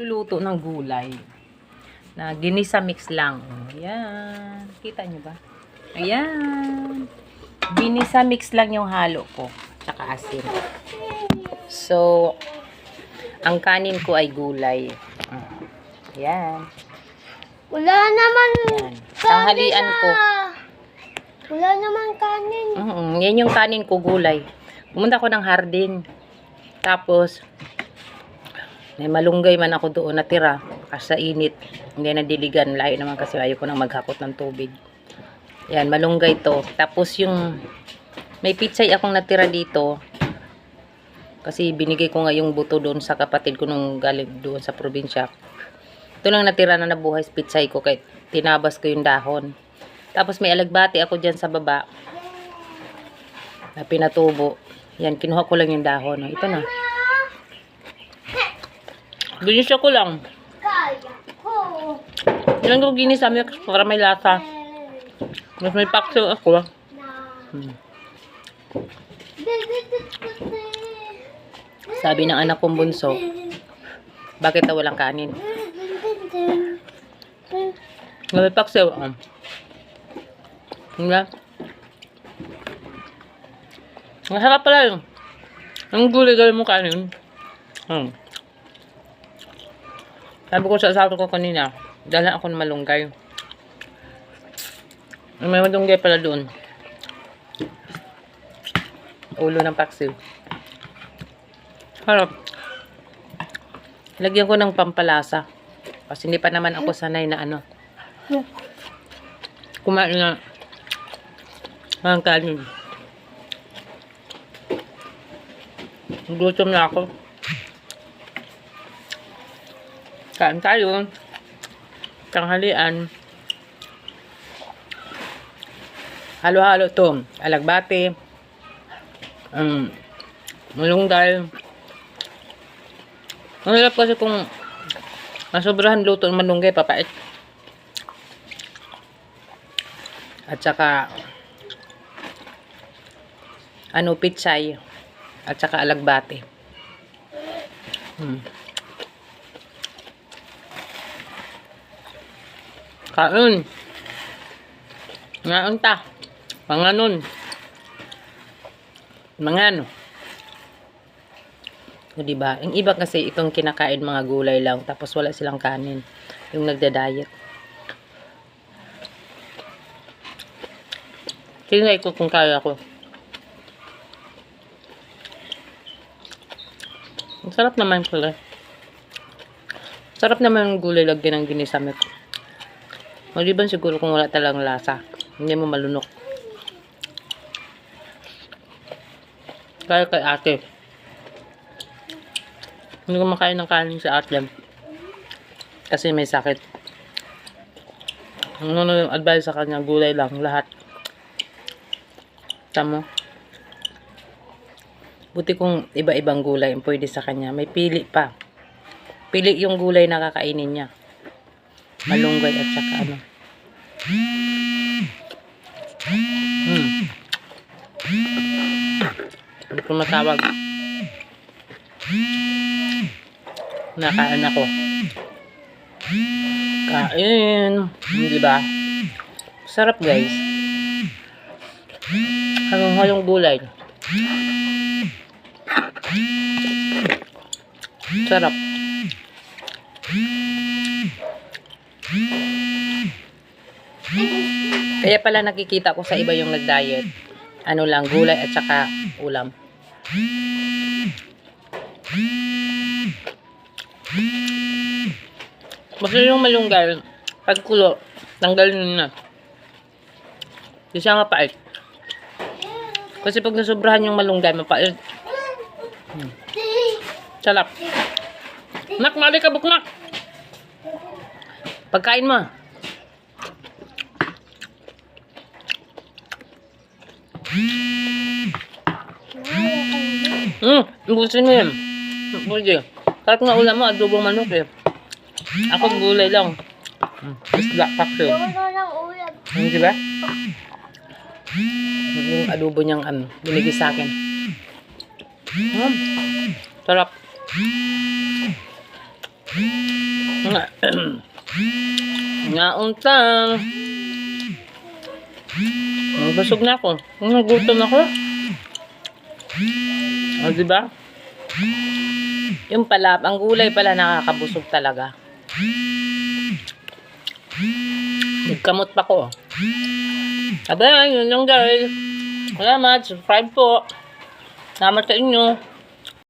Luluto ng gulay. Na ginisa mix lang. Ayan. Kita nyo ba? Ayan. Ginisa mix lang yung halo ko. Tsaka asin. So, ang kanin ko ay gulay. Ayan. Wala naman Ayan. Tanghalian ko. Wala naman kanin. Mm, yan yung kanin ko, gulay. Pumunta ko ng hardin. Tapos, may malunggay man ako doon natira. Kasi sa init. Hindi na diligan. Layo naman kasi ayaw ko nang maghakot ng tubig. Yan, malunggay to. Tapos yung, may pitsay akong natira dito. Kasi binigay ko nga yung buto doon sa kapatid ko nung galing doon sa probinsya. Ito lang natira na nabuhay sa pitsay ko kahit tinabas ko yung dahon. Tapos may alagbati ako dyan sa baba na pinatubo. Yan, kinuha ko lang yung dahon. Ito na. Ginisya ko lang. Kaya ko. Yan ko ginisa para may lasa. Mas may pakso ako. Na. Hmm. Sabi ng anak kong bunso, bakit daw walang kanin? May pakso. Um. Diba? Masarap pala yun. Ang gulay gawin mo kanin. Hmm. Sabi ko sa asawa ko kanina, dala ako ng malunggay. May malunggay pala doon. Ulo ng paksiw. Harap. Lagyan ko ng pampalasa. Kasi hindi pa naman ako sanay na ano. Kumain na ang kanin. Gutom na ako. Kain tayo. Tanghalian. Halo-halo to. Alagbate. Um, malunggay. Ang hirap kasi kung masobrahan luto ng malunggay, papait. At saka ano, pitsay. At saka alagbate. Hmm. Kain. Ngaon ta. Panganon. Mga ano. O, diba? Yung iba kasi itong kinakain mga gulay lang tapos wala silang kanin. Yung nagda-diet. Tingnan ko kung kaya ko. Ang sarap naman pala. Sarap naman yung gulay lagyan ng ginisamit. Maliban siguro kung wala talagang lasa. Hindi mo malunok. Kaya kay ate. Hindi ko makain ng kanin sa ate. Kasi may sakit. Ano na yung advice sa kanya, gulay lang, lahat. Tamo. Buti kung iba-ibang gulay ang pwede sa kanya. May pili pa. Pili yung gulay na kakainin niya. Malunggay at saka ano. Hmm. Hindi ko matawag. Nakain ako. Kain. Di ba? Sarap guys. Halong-halong gulay. Sarap. Kaya pala nakikita ko sa iba yung nag-diet. Ano lang, gulay at saka ulam. Basta yung malunggay, pag kulo, tanggalin na. Di siya nga pait. Kasi pag nasobrahan yung malunggay, mapait. Hmm. Sarap. Nak, mali ka buknak. Pagkain mo. Hmm, ubusin mo yan. Pwede. Sarap nga ulam mo, adobong manok eh. Ako gulay lang. Isda, pakso. Wala nang ulam. Hmm, di ba? Yung adobo niyang ano, binigay sa akin. Hmm, sarap. Nga. Nauntang. Busog na ako. Nagutom ako. O, diba? Yung pala, ang gulay pala nakakabusog talaga. Nagkamot pa ko. Sabi, yun lang guys. Salamat, subscribe po. Salamat sa inyo.